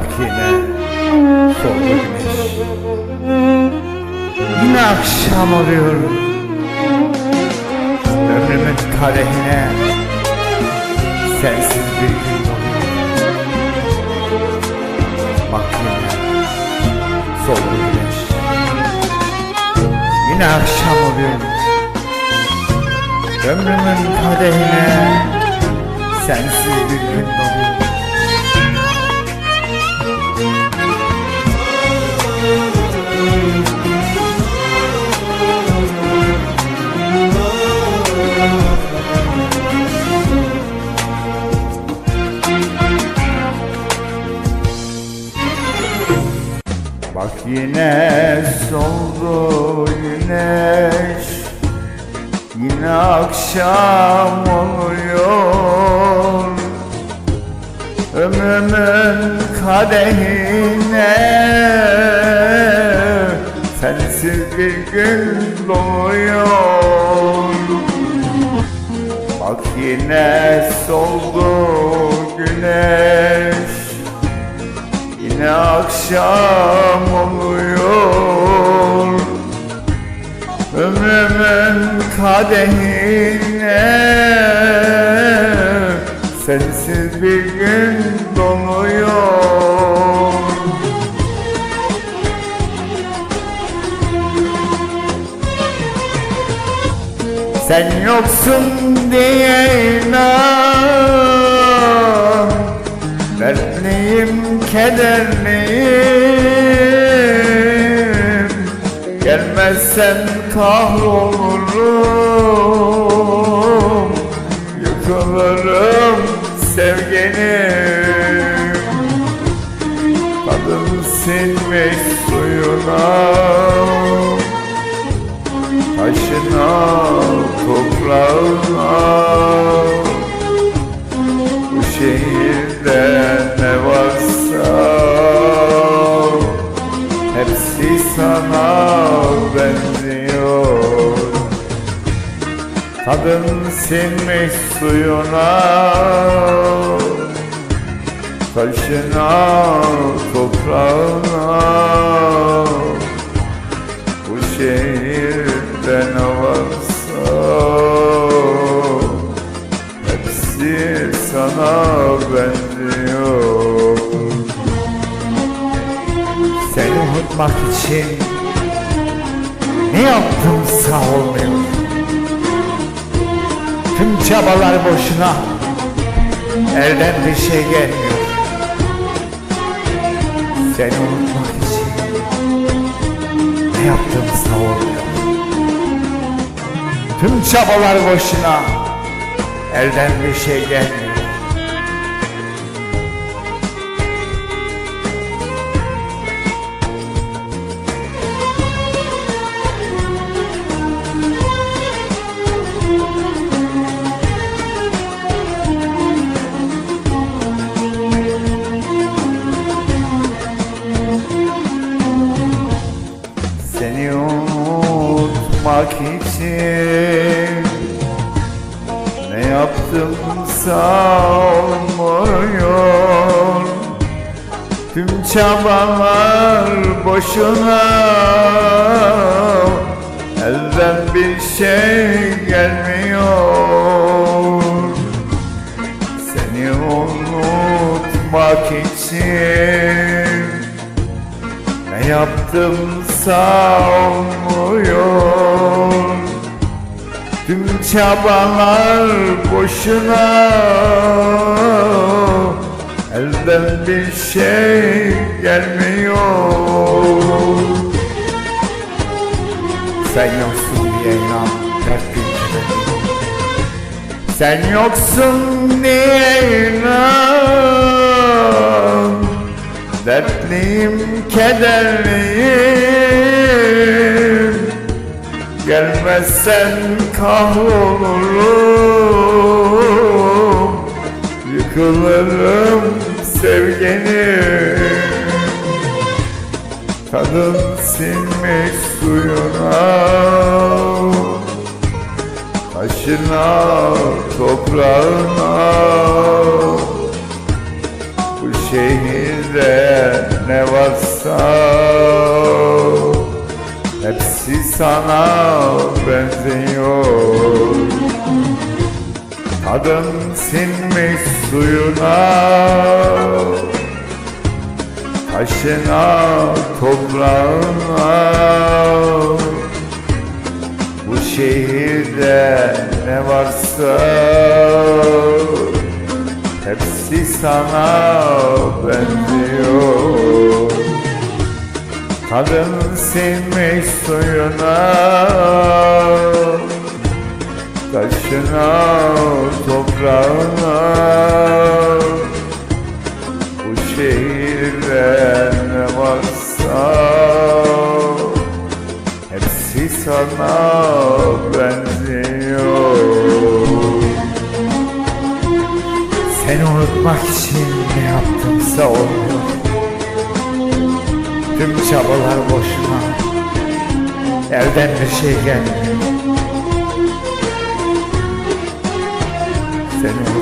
Bak yine soldu güneş Yine akşam oluyor Ömrümün kadehine Sensiz bir gün doluyor Bak yine soldu güneş Yine akşam oluyor Ömrümün kadehine Sensiz bir gün doluyor Bak yine soldu güneş. Yine akşam oluyor. Ömrümün kadehine Sensiz bir gün doluyor Bak yine soldu güneş Yine akşam oluyor. Ömrümün kadehine Sensiz bir gün doluyor Sen yoksun diye inan kederliyim. Gelmezsen kahrolurum. Yıkılırım sevginim Kadın silmiş suyuna Taşına, toprağına. Bu şehirde ne varsa Hepsi sana benziyor. Kadın sinmiş suyuna Taşına, toprağına. Bu şehirde ne varsa Hepsi sana benziyor Unutmak için Ne yaptımsa olmuyor Tüm çabalar boşuna. Elden bir şey gelmiyor. Seni unutmak için Ne yaptımsa olmuyor Tüm çabalar boşuna. Elden bir şey gelmiyor yaptımsa olmuyor Tüm çabalar boşuna. Elden bir şey gelmiyor. Seni unutmak için ne yaptımsa olmuyor Tüm çabalar boşuna. Elden bir şey gelmiyor. Sen yoksun diye inan dert bir Sen yoksun diye inan. Dertliyim, kederliyim Gelmezsen kahrolurum. Yıkılırım sevginim Kadın silmiş suyuna. Taşına, toprağına. Bu şehirde sana benziyor. Kadın sinmiş suyuna Taşına, toprağına. Bu şehirde ne varsa Hepsi sana benziyor Kadın sinmiş suyuna Taşına, toprağına. Bu şehirde ne varsa Hepsi sana benziyor. Seni unutmak için ne yaptımsa olmuyor Tüm çabalar boşuna. Elden bir şey gelmiyor. Seni